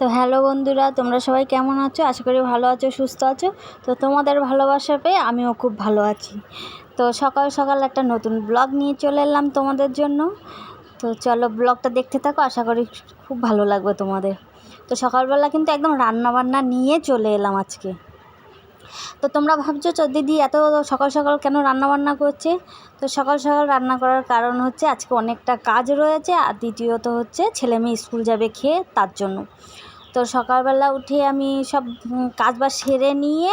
তো হ্যালো বন্ধুরা, তোমরা সবাই কেমন আছো? আশা করি ভালো আছো, সুস্থ আছো। তো তোমাদের ভালোবাসা পেয়ে আমিও খুব ভালো আছি। তো সকাল সকাল একটা নতুন ব্লগ নিয়ে চলে এলাম তোমাদের জন্য। তো চলো ব্লগটা দেখতে থাকো, আশা করি খুব ভালো লাগবে তোমাদের। তো সকালবেলা কিন্তু একদম রান্না বান্না নিয়ে চলে এলাম আজকে। তো তোমরা ভাবছ দিদি, এত সকাল সকাল কেন রান্না বান্না করছে? তো সকাল সকাল রান্না করার কারণ হচ্ছে, আজকে অনেকটা কাজ রয়েছে। আর দ্বিতীয়ত হচ্ছে, ছেলে মেয়ে স্কুল যাবে খেয়ে তার জন্য। তো সকালবেলা উঠে আমি সব কাজ বাজ সেরে নিয়ে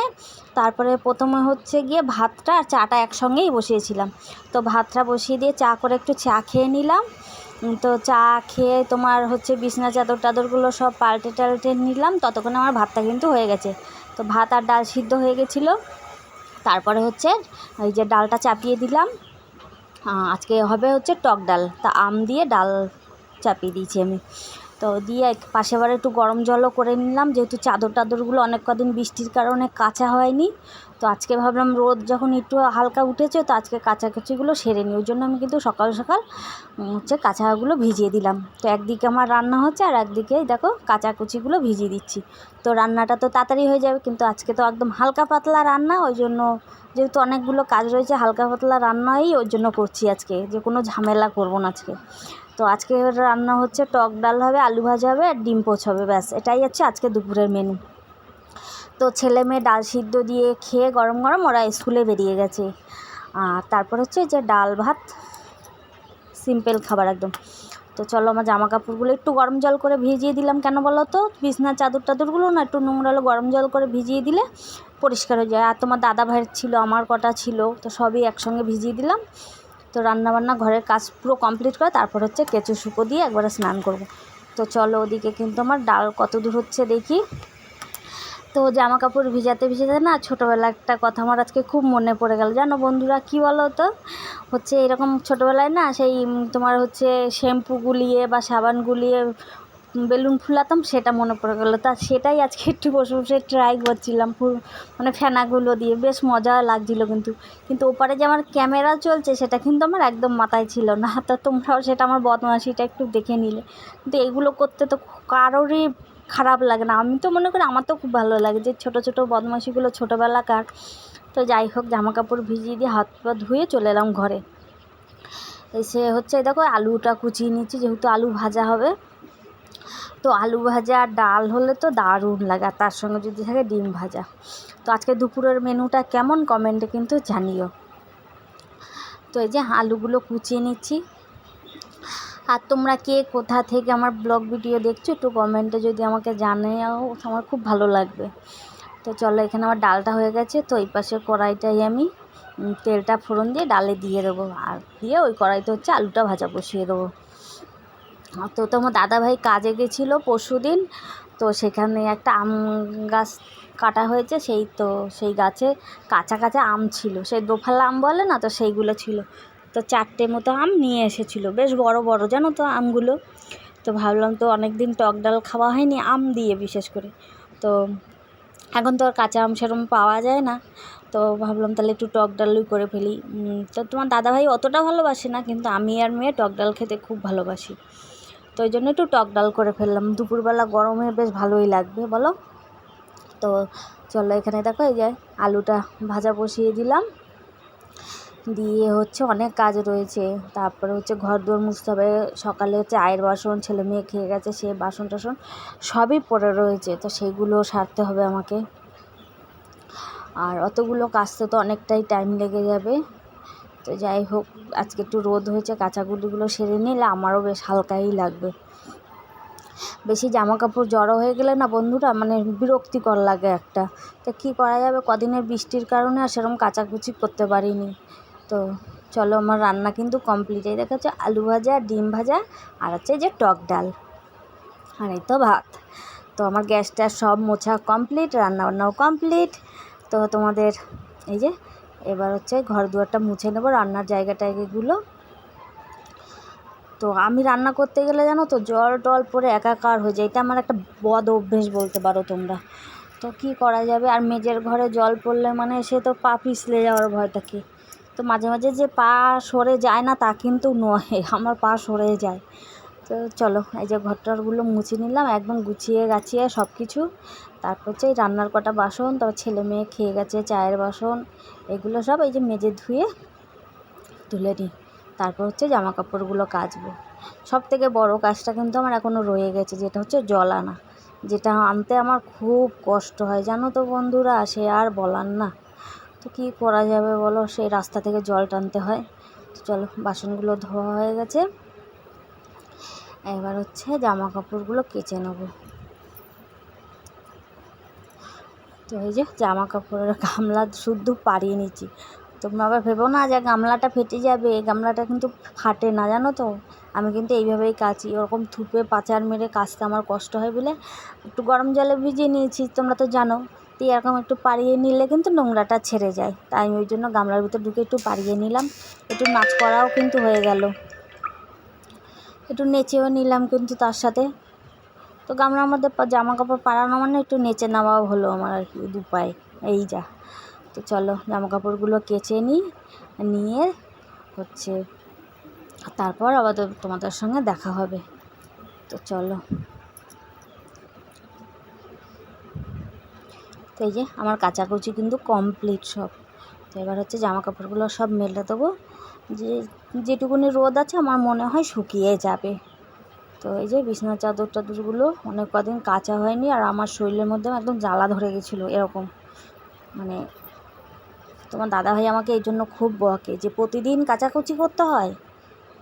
তারপরে প্রথমে হচ্ছে গিয়ে ভাতটা আর চাটা একসঙ্গেই বসিয়েছিলাম। তো ভাতটা বসিয়ে দিয়ে চা করে একটু চা খেয়ে নিলাম। তো চা খেয়ে তোমার হচ্ছে বিছনা চাদর টাদরগুলো সব পাল্টে টাল্টে নিলাম। ততক্ষণে আমার ভাতটা কিন্তু হয়ে গেছে। তো ভাত আর ডাল সিদ্ধ হয়ে গেছিল। তারপরে হচ্ছে ওই যে ডালটা চাপিয়ে দিলাম। আজকে হবে হচ্ছে টক ডাল। তা আম দিয়ে ডাল চাপিয়ে দিয়েছি আমি। তো দিয়ে পাশে একটু গরম জলও করে নিলাম, যেহেতু চাদর টাদরগুলো অনেক কদিন বৃষ্টির কারণে কাঁচা হয়নি। তো আজকে ভাবলাম রোদ যখন একটু হালকা উঠেছে, তো আজকে কাচাকুচিগুলো সেরে নিই। ওই জন্য আমি কিন্তু সকাল সকাল হচ্ছে কাঁচাগুলো ভিজিয়ে দিলাম। তো একদিকে আমার রান্না হচ্ছে আর একদিকে দেখো কাচাকুচিগুলো ভিজিয়ে দিচ্ছি। তো রান্নাটা তো তাড়াতাড়ি হয়ে যাবে, কিন্তু আজকে তো একদম হালকা পাতলা রান্না, ওই জন্য যেহেতু অনেকগুলো কাজ রয়েছে, হালকা পাতলা রান্নাই ওই জন্য করছি আজকে। যে কোনো ঝামেলা করব না আজকে। তো আজকে রান্না হচ্ছে টক ডাল হবে, আলু ভাজা হবে আর ডিম পোচ হবে, ব্যাস। এটাই হচ্ছে আজকে দুপুরের মেনু তো ছেলে মেয়ে ডাল সিদ্ধ দিয়ে খেয়ে গরম গরম ওরা স্কুলে বেরিয়ে গেছে। আর তারপর হচ্ছে যে ডাল ভাত সিম্পল খাবার একদম। তো চলো আমার জামা কাপড়গুলো একটু গরম জল করে ভিজিয়ে দিলাম কেন বলো তো? বিছনার চাদর টাদরগুলো না একটু নোংরা হলে, গরম জল করে ভিজিয়ে দিলে পরিষ্কার হয়ে যায়। আর তোমার দাদা ভাইয়ের ছিল, আমার কটা ছিল, তো সবই একসঙ্গে ভিজিয়ে দিলাম। তো রান্নাবান্না ঘরের কাজ পুরো কমপ্লিট করে তারপর হচ্ছে কেঁচো শুকো দিয়ে একবারে স্নান করব। তো চলো ওদিকে কিন্তু আমার ডাল কত দূর হচ্ছে দেখি। তো জামা কাপড় ভিজাতে ভিজাতে না ছোটোবেলা একটা কথা আমার আজকে খুব মনে পড়ে গেল। জানো বন্ধুরা, কি বলো তো হচ্ছে এরকম ছোটোবেলায় না সেই তোমার হচ্ছে শ্যাম্পু গুলিয়ে বা সাবান গুলিয়ে বেলুন ফুলাতাম, সেটা মনে পড়ে গেলো। তা সেটাই আজকে একটু বসে বসে ট্রাই করছিলাম মানে ফেনাগুলো দিয়ে। বেশ মজা লাগছিল কিন্তু। কিন্তু ওপারে যে আমার ক্যামেরা চলছে, সেটা কিন্তু আমার একদম মাথায় ছিল না। তো তোমরাও সেটা আমার বদমাশিটা একটু দেখে নিলে। কিন্তু এগুলো করতে তো কারোরই খারাপ লাগে না। আমি তো মনে করি আমার তো খুব ভালো লাগে যে ছোটো ছোটো বদমাশিগুলো ছোটোবেলাকার। তো যাই হোক জামা কাপড় ভিজিয়ে দিয়ে হাত পা ধুয়ে চলে এলাম ঘরে। এসে হচ্ছে, দেখো আলুটা কুচিয়ে নিচ্ছি, যেহেতু আলু ভাজা হবে। তো আলু ভাজা আর ডাল হলে তো দারুণ লাগে, আর তার সঙ্গে যদি থাকে ডিম ভাজা। তো আজকে দুপুরের মেনুটা কেমন কমেন্টে কিন্তু জানিও। তো এই যে আলুগুলো কুচিয়ে নিচ্ছি। আর তোমরা কে কোথা থেকে আমার ব্লগ ভিডিও দেখছ একটু কমেন্টে যদি আমাকে জানাও, আমার খুব ভালো লাগবে। তো চলো এখানে আমার ডালটা হয়ে গেছে, তো এই পাশে কড়াইটাই আমি তেলটা ফোড়ন দিয়ে ডালে দিয়ে দেবো। আর দিয়ে ওই কড়াইতে হচ্ছে আলুটা ভাজা বসিয়ে দেবো। তো তোমার দাদাভাই কাজে গেছিল পরশু দিন তো সেখানে একটা আম গাছ কাটা হয়েছে, সেই তো সেই গাছে কাঁচা কাঁচা আম ছিল। সেই দোফালা আম বলে না, তো সেইগুলো ছিল। তো চারটে মতো আম নিয়ে এসেছিল, বেশ বড় বড়, জানো তো আমগুলো। তো ভাবলাম তো অনেক দিন টক ডাল খাওয়া হয়নি, আম দিয়ে বিশেষ করে। তো এখন তো আর কাঁচা আম সেরকম পাওয়া যায় না, তো ভাবলাম তাহলে একটু টক ডালই করে ফেলি। তো তোমার দাদাভাই অতটা ভালোবাসে না, কিন্তু আমি আর মেয়ে টক ডাল খেতে খুব ভালোবাসি। তো ওই জন্য একটু টক ডাল করে ফেললাম। দুপুরবেলা গরমে বেশ ভালোই লাগবে, বলো? তো চলো এখানে দেখো, এই যে আলুটা ভাজা বসিয়ে দিলাম। দিয়ে হচ্ছে অনেক কাজ রয়েছে। তারপরে হচ্ছে ঘর দুয়ার মুছতে হবে। সকালে হচ্ছে আয়ের বাসন, ছেলে মেয়ে খেয়ে গেছে, সে বাসন টাসন সবই পড়ে রয়েছে। তো সেইগুলো সারতে হবে আমাকে। আর অতগুলো কাচতে তো অনেকটাই টাইম লেগে যাবে। তো যাই হোক, আজকে একটু রোদ হয়েছে কাঁচাকুটিগুলো সেরে নিলে আমারও বেশ হালকাই লাগবে। বেশি জামা কাপড় জড়ো হয়ে গেলে না বন্ধুরা মানে বিরক্তিকর লাগে একটা। তো কী করা যাবে? কদিনের বৃষ্টির কারণে আর সেরকম কাচাকুচি করতে পারিনি। তো চলো, আমার রান্না কিন্তু কমপ্লিট এই দেখা যাচ্ছে আলু ভাজা, ডিম ভাজা, আর হচ্ছে যে টক ডাল। আর এই তো ভাত। তো আমার গ্যাসটা সব মোছা কমপ্লিট রান্নাবান্নাও কমপ্লিট তো তোমাদের এই যে এবার হচ্ছে ঘর দুয়ারটা মুছে নেব, রান্নার জায়গা টায়গাগুলো। তো আমি রান্না করতে গেলে জানো তো জল টল পরে একাকার হয়ে যায়। এটা আমার একটা বদ অভ্যেস বলতে পারো তোমরা। তো কী করা যাবে? আর মেজের ঘরে জল পড়লে মানে সে তো পা পিছলে যাওয়ার ভয় থাকে তো মাঝে মাঝে যে পা সরে যায় না তা কিন্তু নয়, আমার পা সরে যায়। তো চলো, এই যে ঘরটারগুলো মুছে নিলাম, একদম গুছিয়ে গাছিয়ে সব কিছু তারপর হচ্ছে এই রান্নার কটা বাসন, তারপর ছেলে মেয়ে খেয়ে গেছে, চায়ের বাসন, এগুলো সব এই যে মেজে ধুয়ে তুলে নিই। তারপর হচ্ছে জামা কাপড়গুলো কাচবো। সব থেকে বড়ো কাজটা কিন্তু আমার এখনও রয়ে গেছে, যেটা হচ্ছে জল আনা। যেটা আনতে আমার খুব কষ্ট হয়, জানো তো বন্ধুরা, সে আর বলার না। তো কী করা যাবে বলো সেই রাস্তা থেকে জল টানতে হয়। তো চলো, বাসনগুলো ধোয়া হয়ে গেছে। এবার হচ্ছে জামা কাপড়গুলো কেচে নেব। তো এই যে জামা কাপড়ের গামলা শুদ্ধ পাড়িয়ে নিচ্ছি। তোমরা আবার ভেবো না যে গামলাটা ফেটে যাবে, এই গামলাটা কিন্তু ফাটে না, জানো তো? আমি কিন্তু এইভাবেই কাচি, ওরকম থুপে পাচার মেরে কাচতে আমার কষ্ট হয় বলে একটু গরম জলে ভিজিয়ে নিয়েছি, তোমরা তো জানো। তো এরকম একটু পাড়িয়ে নিলে কিন্তু নোংরাটা ছেড়ে যায়। তাই আমি ওই জন্য গামলার ভিতর ঢুকে একটু পাড়িয়ে নিলাম। একটু নাচ করাও কিন্তু হয়ে গেল। একটু নেচেও নিলাম কিন্তু তার সাথে। তো গামলার মধ্যে জামা কাপড় পাড়ানো মানে একটু নেচে নেওয়াও হলো আমার আর কি দুপায়ে এই যা। তো চলো জামা কাপড়গুলো কেচে নিই নিয়ে হচ্ছে তারপর আবার তোমাদের সঙ্গে দেখা হবে। তো চলো। তো এই যে আমার কাচাকুচি কিন্তু কমপ্লিট সব। তো এবার হচ্ছে জামা কাপড়গুলো সব মেলে দেবো। যে, যেটুকুনি রোদ আছে আমার মনে হয় শুকিয়ে যাবে। তো এই যে বিছানার চাদর টাদরগুলো অনেক কদিন কাচা হয়নি আর আমার শরীরের মধ্যে একদম জ্বালা ধরে গেছিল এরকম। মানে তোমার দাদাভাই আমাকে এই জন্য খুব বকে যে, প্রতিদিন কাচাকুচি করতে হয়?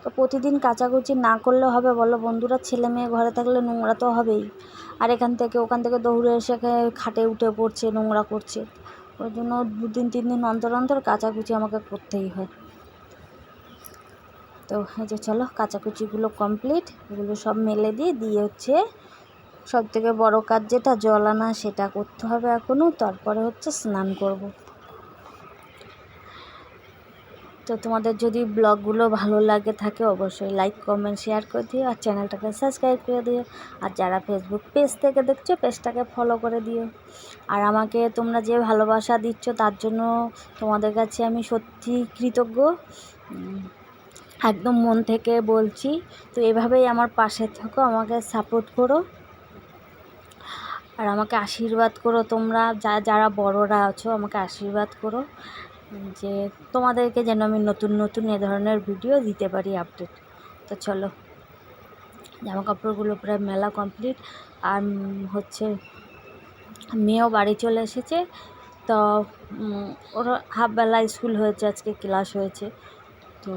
তো প্রতিদিন কাচাকুচি না করলে হবে বলো? বন্ধুরা, ছেলে মেয়ে ঘরে থাকলে নোংরা তো হবেই। আর এখান থেকে ওখান থেকে দৌড়ে এসে খাটে উঠে পড়ছে, নোংরা করছে। ওই জন্য দু দিন তিন দিন অন্তর অন্তর কাচাকুচি আমাকে করতেই হয়। তো এই যে চলো, কাচাকুচিগুলো কমপ্লিট এগুলো সব মেলে দিয়ে দিয়ে হচ্ছে সব থেকে বড়ো কাজ যেটা, জল আনা সেটা করতে হবে এখনও তারপরে হচ্ছে স্নান করব। তো তোমাদের যদি ব্লগগুলো ভালো লাগে থাকে অবশ্যই লাইক কমেন্ট শেয়ার করে দিও আর চ্যানেলটাকে সাবস্ক্রাইব করে দিও। আর যারা ফেসবুক পেজ থেকে দেখছ পেজটাকে ফলো করে দিও। আর আমাকে তোমরা যে ভালোবাসা দিচ্ছ, তার জন্য তোমাদের কাছে আমি সত্যি কৃতজ্ঞ। একদম মন থেকে বলছি, তো এভাবেই আমার পাশে থাকো, আমাকে সাপোর্ট করো। আর আমাকে আশীর্বাদ করো তোমরা, যা, যারা বড়রা আছো, আমাকে আশীর্বাদ করো। যে তোমাদেরকে যেন আমি নতুন নতুন এ ধরনের ভিডিও দিতে পারি আপডেট তো চলো জামা কাপড়গুলো প্রায় মেলা কমপ্লিট আর হচ্ছে, মেয়েও বাড়ি চলে এসেছে। তো ওর হাফবেলা স্কুল হয়েছে, আজকে ক্লাস হয়েছে। তো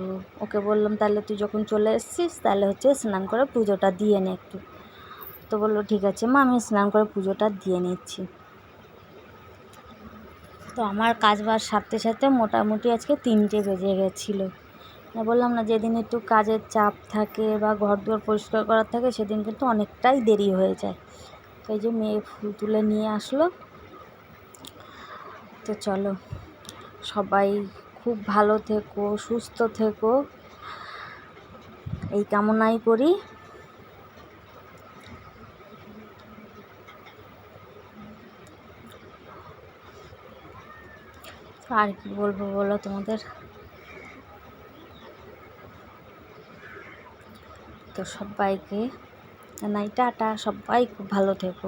ওকে বললাম, তাহলে তুই যখন চলে এসেছিস, তাহলে হচ্ছে স্নান করে পুজোটা দিয়ে নে একটু। তো বলল, ঠিক আছে মা, আমি স্নান করে পুজোটা দিয়ে নিচ্ছি। তো আমার কাজ বাজ সারতে সারতে মোটামুটি আজকে তিনটে বেজে গেছিল। বললাম না, যেদিন একটু কাজের চাপ থাকে বা ঘর দুয়ার পরিষ্কার করার থাকে, সেদিন কিন্তু অনেকটাই দেরি হয়ে যায়। তো এই যে মেয়ে ফুল তুলে নিয়ে আসলো। তো চলো, সবাই খুব ভালো থেকো, সুস্থ থেকো। এই কামনাই করি। আর কি বলব বলো তোমাদের? তো সবাইকে নাই টাটা সবাই খুব ভালো থেকো।